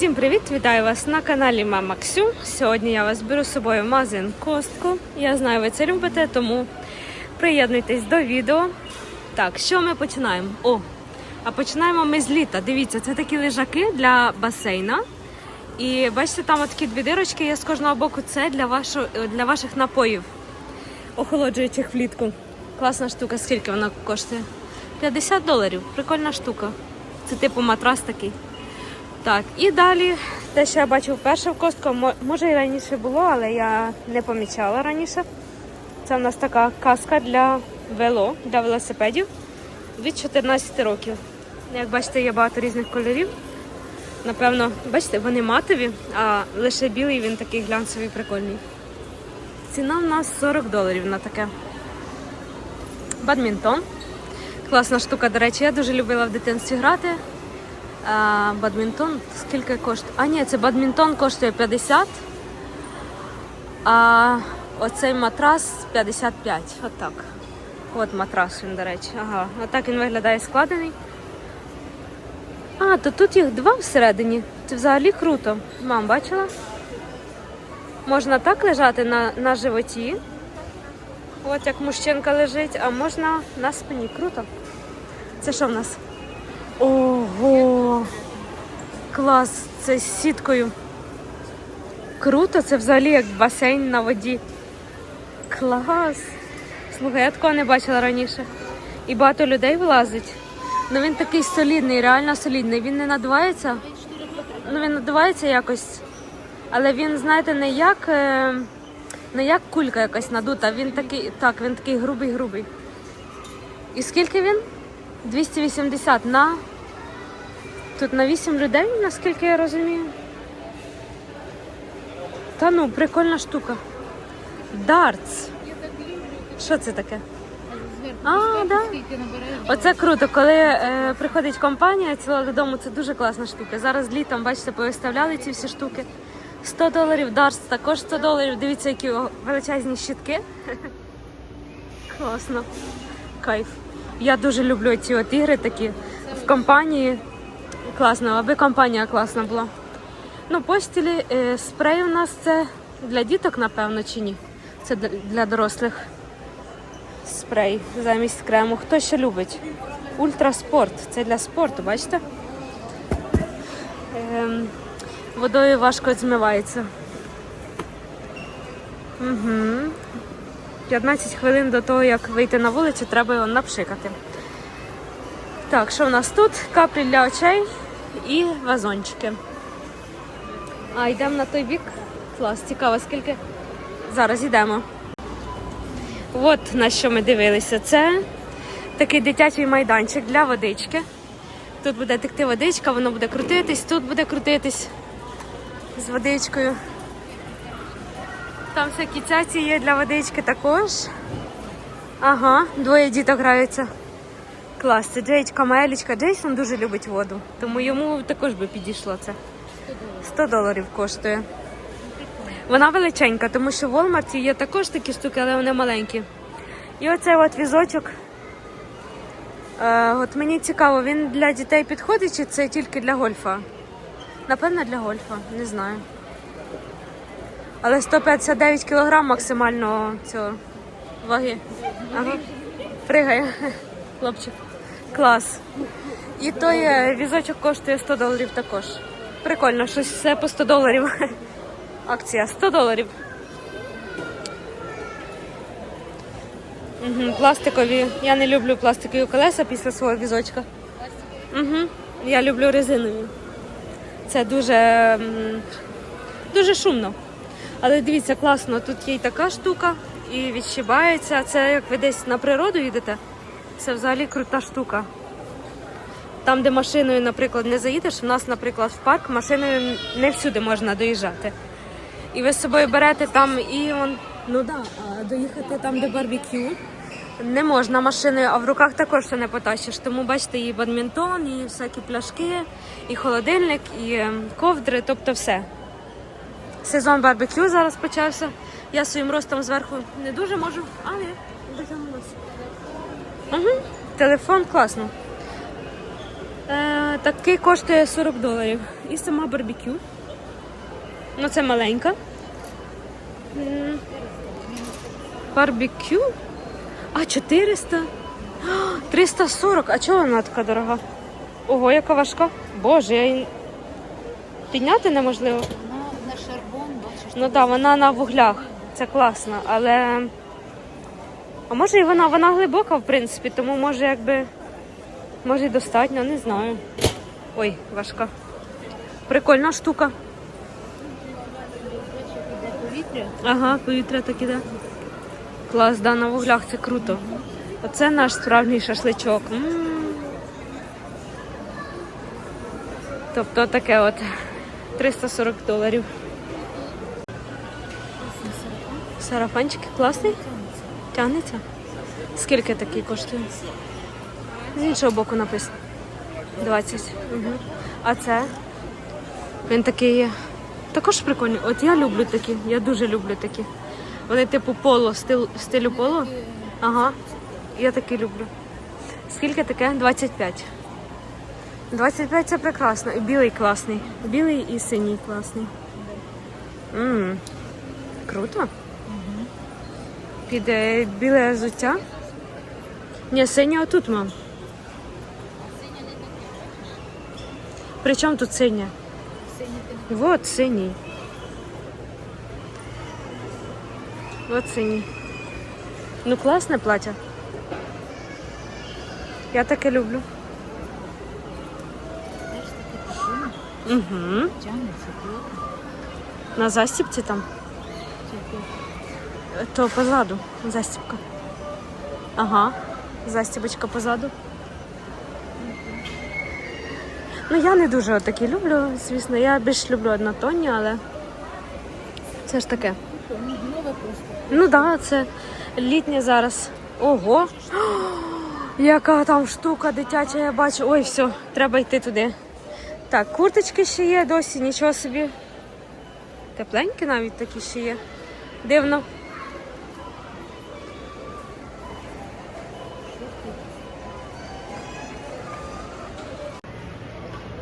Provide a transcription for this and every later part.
Всім привіт! Вітаю вас на каналі Мама Ксю. Сьогодні я вас беру з собою в магазин Костку. Я знаю, ви це любите, тому приєднуйтесь до відео. Так, що ми починаємо? О, а починаємо ми з літа. Дивіться, це такі лежаки для басейна. І бачите, там такі дві дирочки є з кожного боку. Це для, вашу, для ваших напоїв, охолоджуючих влітку. Класна штука, скільки вона коштує? 50 доларів. Прикольна штука. Це типу матрас такий. Так, і далі те, що я бачив вперше в костку, може і раніше було, але я не помічала раніше. Це в нас така каска для вело, для велосипедів від 14 років. Як бачите, є багато різних кольорів. Напевно, бачите, вони матові, а лише білий він такий глянцевий, прикольний. Ціна в нас 40 доларів на таке. Бадмінтон. Класна штука, до речі, я дуже любила в дитинстві грати. А, бадмінтон скільки коштує? А ні, це бадмінтон коштує 50. А оцей матрас 55. Отак. От матрас він, до речі. Ага. Отак він виглядає складений. А, то тут їх два всередині. Це взагалі круто. Мам, бачила? Можна так лежати на, на животі. От як мужчинка лежить, а можна на спині. Круто. Це що в нас? Ого! Клас! Це з сіткою. Круто, це взагалі як басейн на воді. Клас! Слухай, я такого не бачила раніше. І багато людей вилазить. Ну він такий солідний, реально солідний. Він не надувається. Ну він надувається якось. Але він, знаєте, не як, е, не як кулька якась надута. Він такий, так, він такий грубий-грубий. І скільки він? 280 на. Тут на 8 людей, наскільки я розумію. Та ну, прикольна штука. Дартс. Що це таке? А, да. Оце круто, коли е, приходить компанія ціла додому, це дуже класна штука. Зараз літом, бачите, повиставляли ці всі штуки. 100 доларів, Дарс також 100 доларів. Дивіться, які величезні щітки. Класно. Кайф. Я дуже люблю ці от ігри такі в компанії. Класно, аби компанія класна була. Ну, постілі, е, спрей у нас це для діток, напевно, чи ні? Це для- дорослих спрей замість крему. Хто ще любить? Ультраспорт. Це для спорту, бачите? Ем, водою важко змивається. Угу. 15 хвилин до того, як вийти на вулицю, треба його напшикати. Так, що в нас тут? Каплі для очей і вазончики. А, йдемо на той бік. Клас, цікаво, скільки. Зараз йдемо. От на що ми дивилися. Це такий дитячий майданчик для водички. Тут буде текти водичка, воно буде крутитись, тут буде крутитись з водичкою. Там всякі цяці є для водички також. Ага, двоє діток граються. Клас, це Джейчка, Маелічка. Джейсон дуже любить воду, тому йому також би підійшло це. 100 доларів коштує. Вона величенька, тому що в Walmart є також такі штуки, але вони маленькі. І оцей от візочок. Е, от мені цікаво, він для дітей підходить чи це тільки для гольфа? Напевно, для гольфа, не знаю. Але 159 кг максимально цього ваги. Ага. Пригає, хлопчик. Клас. І той е, візочок коштує 100 доларів також. Прикольно, щось все по 100 доларів. Акція 100 доларів. Угу, пластикові. Я не люблю пластикові колеса після свого візочка. Угу. Я люблю резинові. Це дуже, дуже шумно. Але дивіться, класно, тут є і така штука, і відщибається. Це як ви десь на природу їдете. Це взагалі крута штука. Там, де машиною, наприклад, не заїдеш, у нас, наприклад, в парк машиною не всюди можна доїжджати. І ви з собою берете там і он, ну да, доїхати там, де барбекю, не можна машиною, а в руках також все не потащиш. Тому бачите, і бадмінтон, і всякі пляшки, і холодильник, і ем, ковдри, тобто все. Сезон барбекю зараз почався. Я своїм ростом зверху не дуже можу, але дотягнулася. Угу. Телефон класно. Е, такий коштує 40 доларів. І сама барбекю. Ну, це маленька. Барбекю? А, 400? 340. А чого вона така дорога? Ого, яка важка. Боже, я її... Підняти неможливо. Вона на шарбон, бачиш. Ну так, вона на вуглях. Це класно, але. А може і вона, вона глибока, в принципі, тому може якби. Може і достатньо, не знаю. Ой, важка. Прикольна штука. Повітря. Ага, повітря так іде. Клас, да, на вуглях це круто. Оце наш справжній шашличок. м Тобто таке от 340 доларів. Сарафанчики класний? Тягнеться? Скільки такий коштує? З іншого боку написано. 20. Угу. А це? Він такий. Також прикольний. От я люблю такі. Я дуже люблю такі. Вони типу поло, стил, стилю поло. Ага. Я такі люблю. Скільки таке? 25. 25 це прекрасно. І білий класний. Білий і синій класний. Мм. Круто. Під е, біле взуття. Ні, синє отут, мам. При чому тут синє? Вот синій. Вот синій. Ну класне плаття. Я таке люблю. Угу. На застіпці там. То позаду застіпка. Ага. Застібочка позаду. Ну, я не дуже отакі люблю, звісно. Я більш люблю однотонні, але це ж таке. Ну так, да, це літнє зараз. Ого! Яка там штука дитяча, я бачу. Ой, все, треба йти туди. Так, курточки ще є досі, нічого собі. Тепленькі навіть такі ще є. Дивно.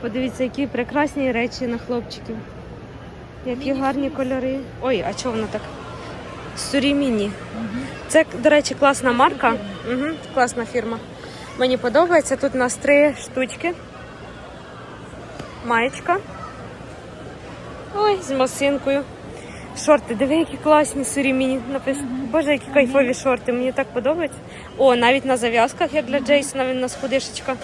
Подивіться, які прекрасні речі на хлопчиків. Які гарні кольори. Ой, а чого воно так? Суріміні. Це, до речі, класна марка. Угу, класна фірма. Мені подобається. Тут у нас три штучки. Маєчка. Ой, з масинкою. Шорти, диви, які класні суріміні. Написано. Боже, які кайфові шорти. Мені так подобається. О, навіть на зав'язках, як для Джейсона, він у нас ходишечка.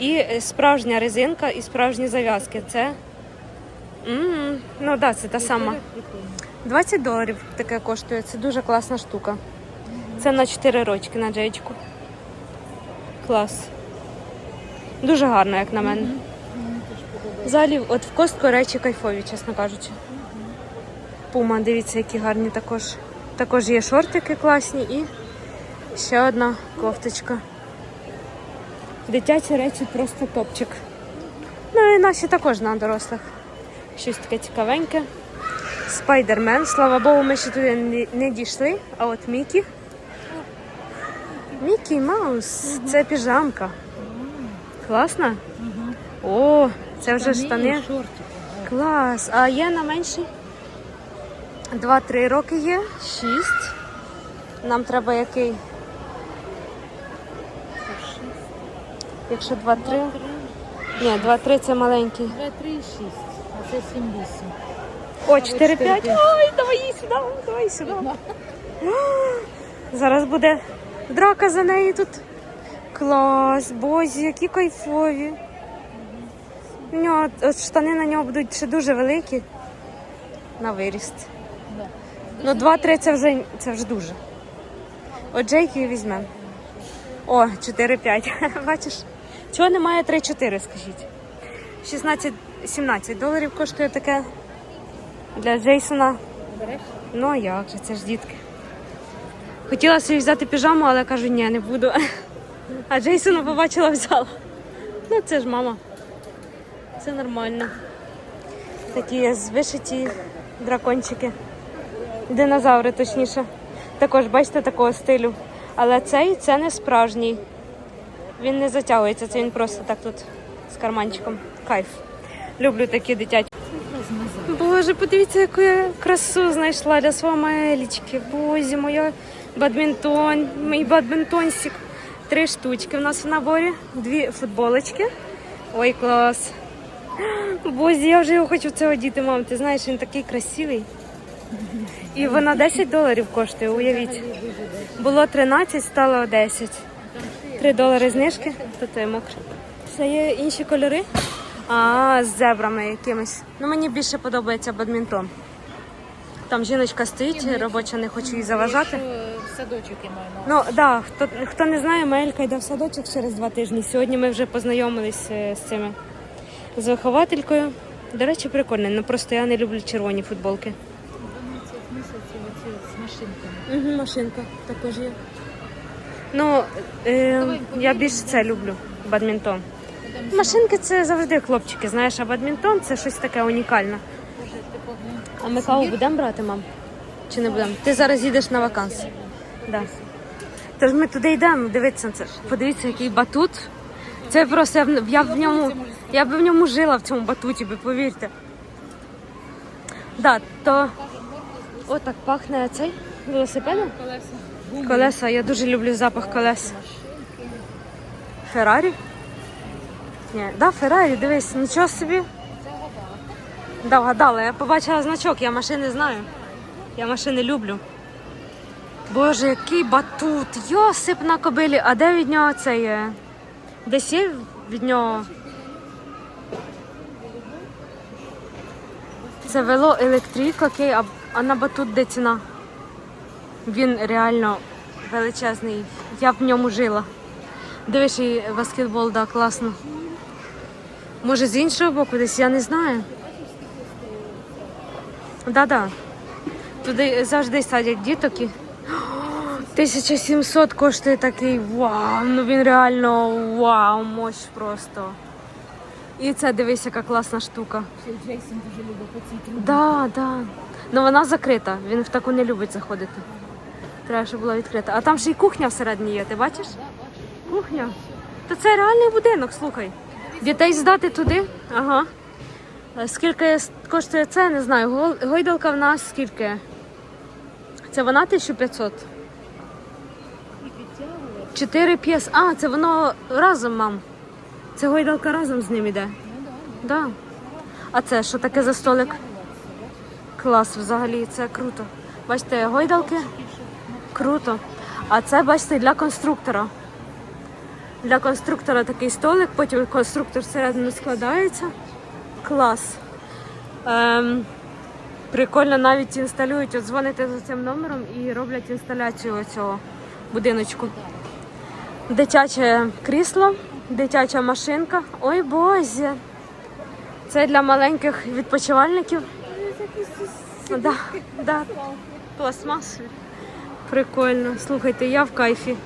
І справжня резинка, і справжні зав'язки. Це. м Ну так, да, це та сама. 20 доларів таке коштує. Це дуже класна штука. Це на 4 рочки на джейчку. Клас. Дуже гарно, як на мене. Взагалі, от в костку речі кайфові, чесно кажучи. Пума, дивіться, які гарні також. Також є шортики класні і ще одна кофточка. Дитячі речі просто топчик. Ну і наші також на дорослих. Щось таке цікавеньке. Спайдермен. Слава Богу, ми ще туди не, дійшли. А от Мікі. Мікі Маус. Це піжамка. Класна? О, це вже штани. Клас. А є на менші? Два-три роки є. Шість. Нам треба який? Якщо два-три. Ні, два-три це маленький. 2, 3, 6. А це 7, 8. О, 4-5. чотири, п'ять. Ой, давай її сюди, давай сюди. Зараз буде драка за неї тут. Клас, бозі, які кайфові. У нього от штани на нього будуть ще дуже великі. На виріст. Ну, 2-3 це вже, це вже дуже. От Джейки візьмемо. О, 4-5. Бачиш? Чого немає 3-4, скажіть? 16-17 доларів коштує таке для Джейсона. Береш? Ну а як же, це ж дітки. Хотіла собі взяти піжаму, але кажу, ні, не буду. А Джейсона побачила, взяла. Ну, це ж мама. Це нормально. Такі вишиті дракончики. Динозаври, точніше. Також, бачите, такого стилю. Але цей це не справжній. Він не затягується, це він просто так тут з карманчиком. Кайф. Люблю такі дитячі. Боже, подивіться, яку я красу знайшла для свого Елічки. Бозі, моя бадмінтон, мій бадмінтонсик. Три штучки в нас в наборі, дві футболочки. Ой, клас. Бозі, я вже його хочу це одіти, мам. Ти знаєш, він такий красивий. І вона 10 доларів коштує, уявіть. Було 13, стало 10. 3 долари знижки, то це мокре. Ще є інші кольори. А, з зебрами якимись. Ну мені більше подобається бадмінтон. Там жіночка стоїть, робоча не хочу їй заважати. В садочок я маю на Ну да, хто, хто не знає, Маелька йде в садочок через два тижні. Сьогодні ми вже познайомились е, з цими з вихователькою. До речі, прикольно. Ну просто я не люблю червоні футболки. 12 місяців оці з машинками. Угу, машинка також є. Ну, е, я більше це люблю, бадмінтон. Машинки це завжди хлопчики, знаєш, а бадмінтон це щось таке унікальне. А ми каву будемо брати, мам? Чи не будемо? Ти зараз їдеш на вакансію. Да. Тож ми туди йдемо, дивіться на це. Подивіться, який батут. Це просто я, б- я б в ньому, я б в ньому жила в цьому батуті, ви повірте. Да, то отак пахне цей велосипедом. Колеса. Я дуже люблю запах колес. Феррарі? Ні, да, Феррарі, дивись, нічого собі. Да, вгадала, я побачила значок, я машини знаю. Я машини люблю. Боже, який батут! Йосип на кобилі. А де від нього цей? е, Десь є від нього. Це вело електрик, окей, а на батут де ціна? Він реально величезний. Я б в ньому жила. Дивиш, і баскетбол, да, класно. Може, з іншого боку десь, я не знаю. Да-да. Туди завжди садять діток і 1700 коштує такий вау. Ну він реально вау, мощ просто. І це дивись, яка класна штука. Ще Джейсон дуже любить по цій трубі. Да, да. Ну вона закрита. Він в таку не любить заходити. Треба, щоб була відкрита. А там ще й кухня всередині є, ти бачиш? Кухня. То це реальний будинок, слухай. Дітей здати туди? Ага. Е, Скільки коштує це, не знаю. Гойдалка в нас скільки? Це вона 1500? І підтягувати. 4 п'єс. А, це воно разом, мам. Це гойдалка разом з ним іде. Да. А це що таке за столик? Клас взагалі, це круто. Бачите, гойдалки? Круто. А це, бачите, для конструктора. Для конструктора такий столик, потім конструктор всередину складається. Клас. Ем, прикольно навіть інсталюють, от дзвоните за цим номером і роблять інсталяцію цього будиночку. Дитяче крісло, дитяча машинка. Ой боже. Це для маленьких відпочивальників. Да, да. Пластмасові. Прикольно. Слухайте, я в кайфі.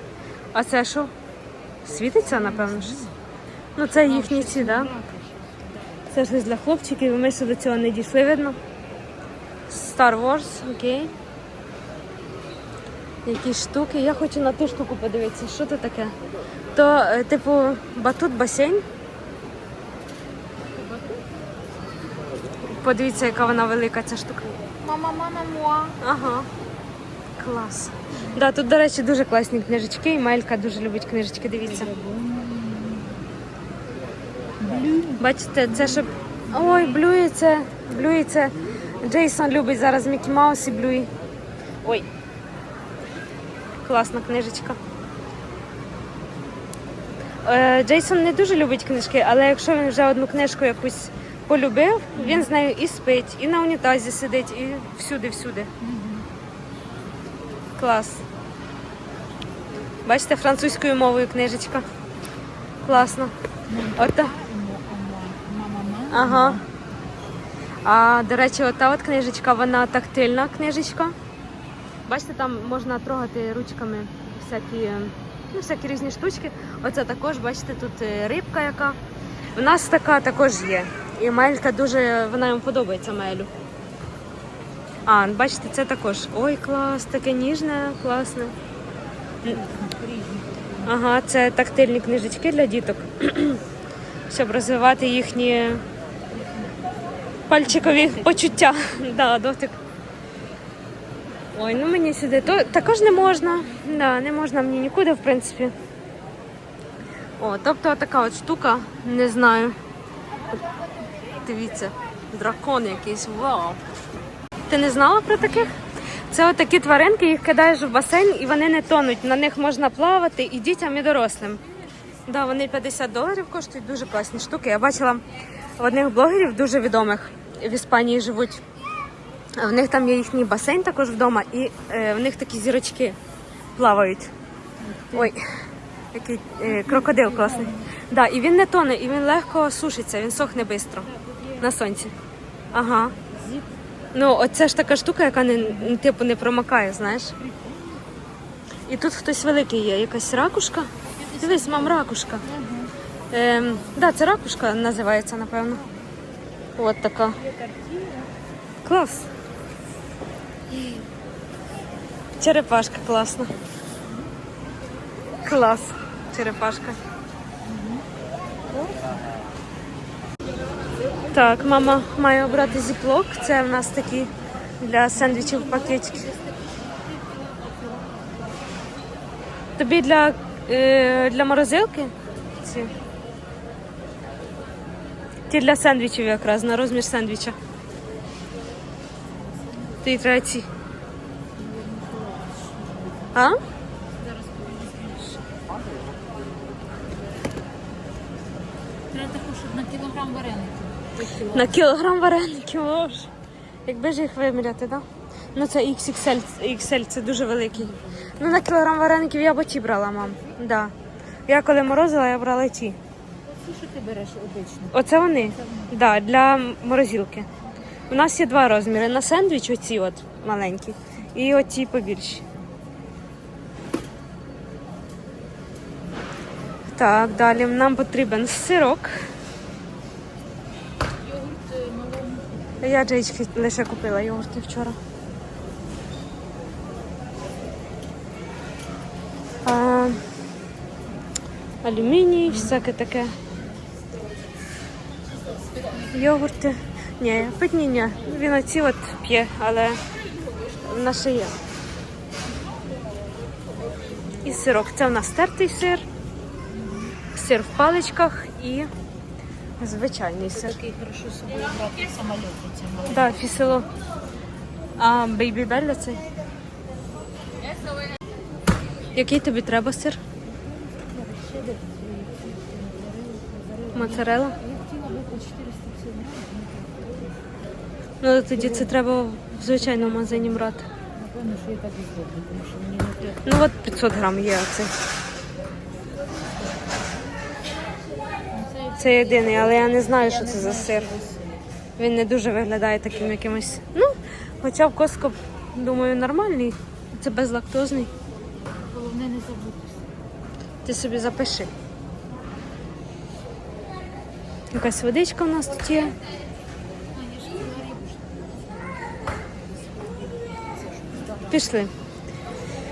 А це що? Світиться, напевно, щось? Ну, це їхні ці, так? Да? Це щось для хлопчиків, ми ще до цього не дійшли, видно. Star Wars, окей. Якісь штуки. Я хочу на ту штуку подивитися. Що це таке? То, е, типу, батут басейн. Подивіться, яка вона велика ця штука. Мама, мама, муа. Ага. Клас. Да, тут, до речі, дуже класні книжечки, і Мелька дуже любить книжечки, дивіться. Бачите, це щоб. Ой. Блюї це. Джейсон любить зараз Мікі Маус і Блюї. Ой. Класна книжечка. Е, Джейсон не дуже любить книжки, але якщо він вже одну книжку якусь полюбив, він з нею і спить, і на унітазі сидить, і всюди-всюди. Клас. Бачите, французькою мовою книжечка. Класно. Ота. Ага. А до речі, ота от книжечка, вона тактильна книжечка. Бачите, там можна трогати ручками всякі, ну, всякі різні штучки. Оце також, бачите, тут е, рибка яка. В нас така також є. І Мелька дуже, вона йому подобається Мелю. А, бачите, це також. Ой, клас, таке ніжне, класне. Ага, це тактильні книжечки для діток. щоб розвивати їхні пальчикові почуття. Да, дотик. Ой, ну мені сюди то також не можна. Да, не можна мені нікуди, в принципі. О, тобто така от штука, не знаю. Дивіться, дракон якийсь, вау. Ти не знала про таких? Це от такі тваринки, їх кидаєш в басейн і вони не тонуть. На них можна плавати і дітям, і дорослим. Да, вони 50 доларів коштують, дуже класні штуки. Я бачила одних блогерів дуже відомих в Іспанії живуть. В них там є їхній басейн також вдома, і е, в них такі зірочки плавають. Ой, який е, крокодил класний. Да, і він не тоне, і він легко сушиться, він сохне швидко на сонці. Ага. Ну, оце ж така штука, яка не ну, типу не промокає, знаєш. І тут хтось великий є, якась ракушка. Дивись, мам, ракушка. Ем, да, це ракушка називається, напевно. От така. Клас. Черепашка класна. Клас. Черепашка. Так, мама має обрати зіплок. Це в нас такі для сендвічів пакетики. Тобі для, е, для морозилки? Ці. Ті для сендвічів якраз, на розмір сендвіча. Ти ці. А? Треба таку, щоб на кілограм вареників. На кілограм вареників, ож. Якби ж їх виміряти, так? Да? Ну це XXL, XL, це дуже великий. Ну на кілограм вареників я б ті брала, мам. Да. Я коли морозила, я брала ті. Що ти береш обично. Оце вони? Да, для морозилки. У нас є два розміри. На сендвіч оці от маленькі. І оці побільші. Так, далі нам потрібен сирок. Я джейчки лише купила йогурти вчора. А, алюміній, всяке таке. Йогурти. Ні, питні ні. Він оці от п'є, але ще є. І сирок. Це в нас тертий сир, сир в паличках і звичайний сир. Такий хорошо з собою брати маленькі. Да, фісело. А бейбі Белля цей. Який тобі треба сир? Моцарелла? Я хотіла би по 450. Ну тоді це треба в звичайному магазині брати. Напевно, що я так зроблю, тому що мені не треба. Ну от 500 грам є оцей. Це єдиний, але я не знаю, що це за сир. Він не дуже виглядає таким якимось. Ну, хоча в Коско, думаю, нормальний. Це безлактозний. Головне не забути. Ти собі запиши. Якась водичка в нас тут є. Пішли.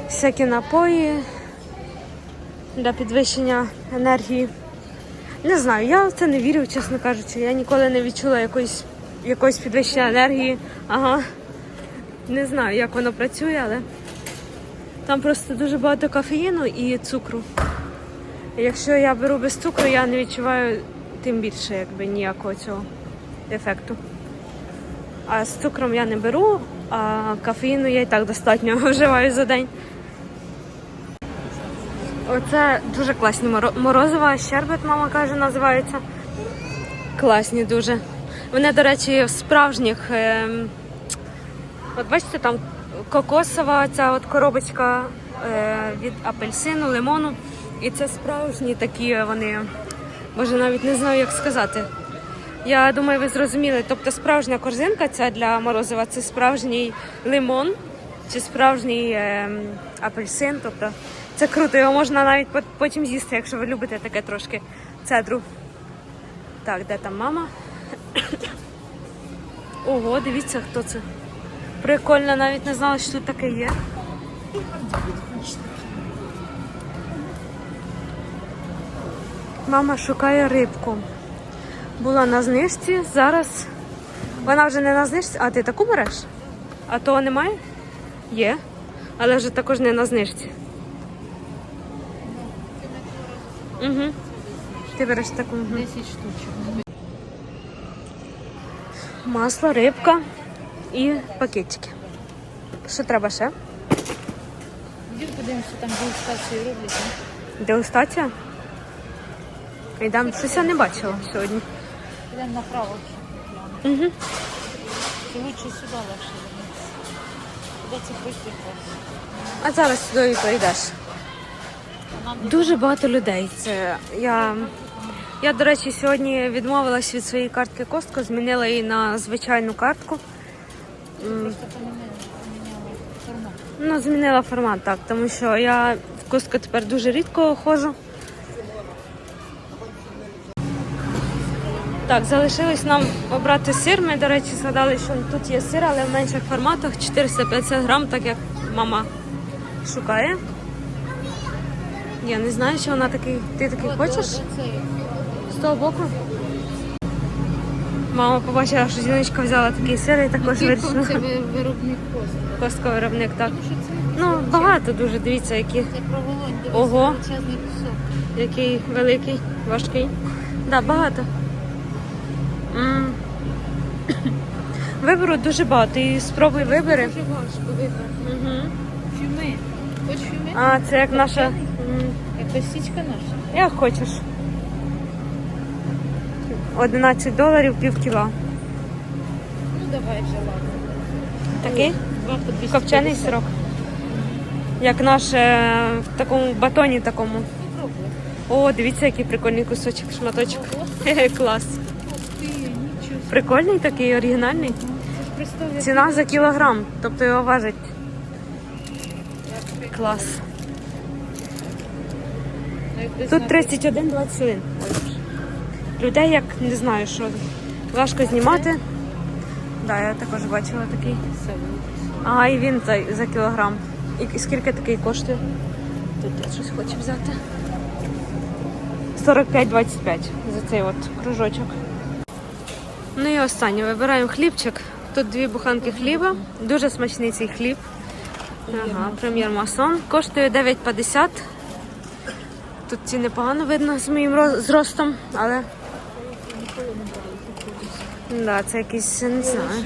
Всякі напої для підвищення енергії. Не знаю, я в це не вірю, чесно кажучи. Я ніколи не відчула якоїсь, якоїсь підвищення енергії. Ага. Не знаю, як воно працює, але там просто дуже багато кофеїну і цукру. Якщо я беру без цукру, я не відчуваю тим більше якби, ніякого цього ефекту. А з цукром я не беру, а кофеїну я і так достатньо вживаю за день. Оце дуже класні моро- морозива, щербет, мама каже, називається. Класні дуже. Вони, до речі, в справжніх. ем, От бачите, там кокосова ця от коробочка е, від апельсину, лимону. І це справжні такі вони. Боже, навіть не знаю, як сказати. Я думаю, ви зрозуміли. Тобто справжня корзинка ця для морозива це справжній лимон чи справжній ем, апельсин. Тобто це круто, його можна навіть потім з'їсти, якщо ви любите таке трошки цедру. Так, де там мама? Ого, дивіться, хто це. Прикольно, навіть не знала, що тут таке є. Мама шукає рибку. Була на знижці, зараз вона вже не на знижці. А ти таку береш? А того немає? Є. Але вже також не на знижці. Угу. Ти береш таку. Угу. 10 штучок. Масло, рибка і пакетики. Що треба ще? Йдемо подивимося, там дегустацію роблять. Дегустація? Йдемо. Щось я не бачила сьогодні. Йдемо направо. Угу. Лучше сюди легше. Куди це швидко? А зараз сюди і прийдеш. Дуже багато людей. Це я, я, до речі, сьогодні відмовилась від своєї картки Костко, змінила її на звичайну картку. просто формат. Ну, змінила формат, так, тому що я в Костко тепер дуже рідко ходжу. Так, залишилось нам обрати сир. Ми, до речі, згадали, що тут є сир, але в менших форматах 450 грам, так як мама шукає. Я не знаю, чи вона такий. Ти такий хочеш? Оце З того боку. Мама побачила, що жіночка взяла такий сир і також це вирішила. ви- виробник кост. Костко виробник, так. Тому що це, Ну, багато дуже, дивіться, які, це проволонь, Ого. величезний кусок. який великий, важкий. Да, багато. М. Вибору дуже багато. І спробуй вибери. Дуже важко вибрати. Угу. Фюми. Хоч фюми? А, це як наша. Косичка наша. Як хочеш. 11 доларів пів кіла. Ну давай вже ладно. Такий? Два по 250. Копчений сирок. Як наш е, в такому батоні такому. Ну. О, дивіться, який прикольний кусочок, шматочок. Клас. Прикольний такий, оригінальний. Як Ціна за кілограм, тобто його важить. Клас. Тут на 31-21. Людей як не знаю, що важко знімати. Да, я також бачила такий. А, і він за, за кілограм. І скільки такий коштує? Тут я щось хочу взяти. 45-25 за цей от кружочок. Ну і останнє. Вибираємо хлібчик. Тут дві буханки хліба. Дуже смачний цей хліб. Ага, прем'єр масон. Коштує 9,50. Тут ці непогано видно з моїм зростом, але. Да, це якийсь, не знаю.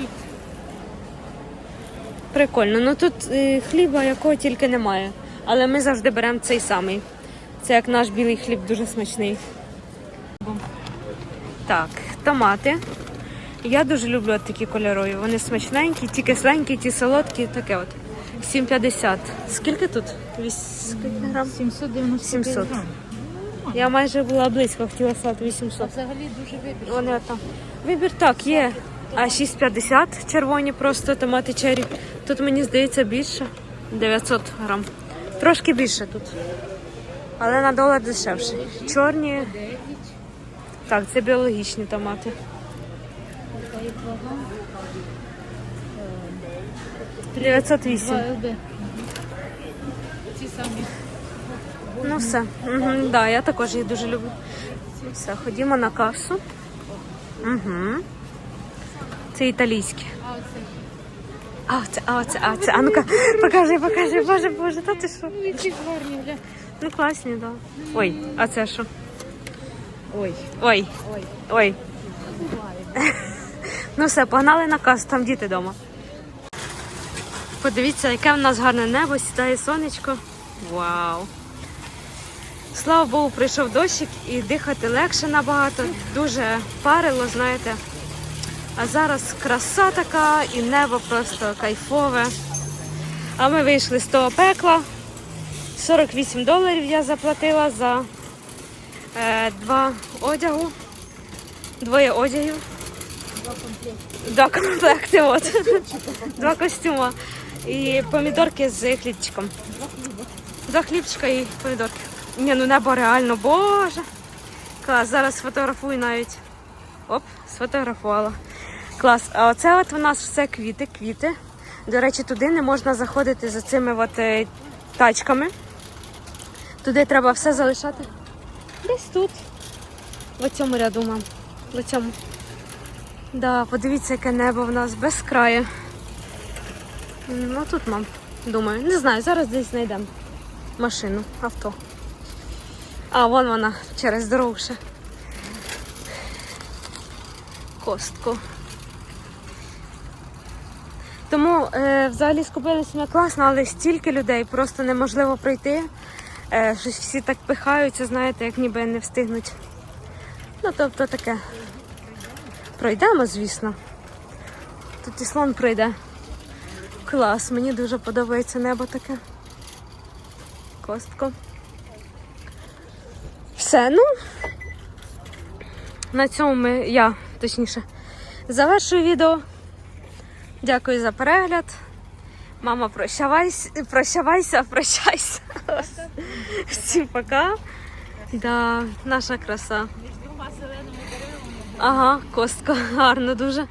Прикольно. Ну тут е, хліба якого тільки немає. Але ми завжди беремо цей самий. Це як наш білий хліб дуже смачний. Так, томати. Я дуже люблю такі кольорові. Вони смачненькі, ті кисленькі, ті солодкі, таке от. 7,50. Скільки тут? Віс- Скільки грам? 790 700. грам. Я майже була близько, хотіла сказати А 800. взагалі дуже вибір. Вони там. Вибір так, є. А 6,50 червоні просто томати чері. Тут мені здається більше. 900 грам. Трошки більше тут. Але на долар дешевше. Чорні. Так, це біологічні томати. Така 908. Ці самі. Ну все. Угу, да, я також їх дуже люблю. Все, ходімо на касу. Угу. Це італійські. А оце. А, це, а, це, а, це. А ну-ка, покажи, покажи, боже, боже, та ти що? Ну. Ну класні, так. Да. Ой, а це що? Ой. Ой, Ой. ой. Ну все, погнали на касу, там діти вдома. Подивіться, яке в нас гарне небо, сідає сонечко. Вау! Слава Богу, прийшов дощик і дихати легше набагато. Дуже парило, знаєте. А зараз краса така і небо просто кайфове. А ми вийшли з того пекла. 48 доларів я заплатила за е, два одягу, двоє одягів. Два комплекти, Два от. Два костюма. І помідорки з хлібчиком. Два хлібчика і помідорки. Ні, ну небо реально, боже. Клас, зараз сфотографую навіть. Оп, сфотографувала. Клас. А оце от у нас все квіти, квіти. До речі, туди не можна заходити за цими от е, тачками. Туди треба все залишати. Десь тут. В цьому ряду, мам. в цьому. Да, подивіться, яке небо в нас без краю. Ну тут, мам, думаю. Не знаю, зараз десь знайдемо машину, авто. А, вон вона через дорогу ще. Костку. Тому е, взагалі скупилися ми класно, але стільки людей просто неможливо пройти. Е, щось всі так пихаються, знаєте, як ніби не встигнуть. Ну, тобто таке. Пройдемо, звісно. Тут і слон пройде. Клас, мені дуже подобається небо таке. Костко. Все, ну. На цьому ми, я, точніше, завершую відео. Дякую за перегляд. Мама, прощавайся, прощавайся, прощайся. Всім пока. Да, наша краса. Ага, костка, гарно дуже.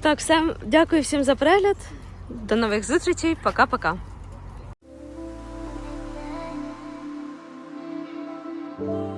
Так, всім дякую всім за перегляд. До нових зустрічей. Пока-пока. Thank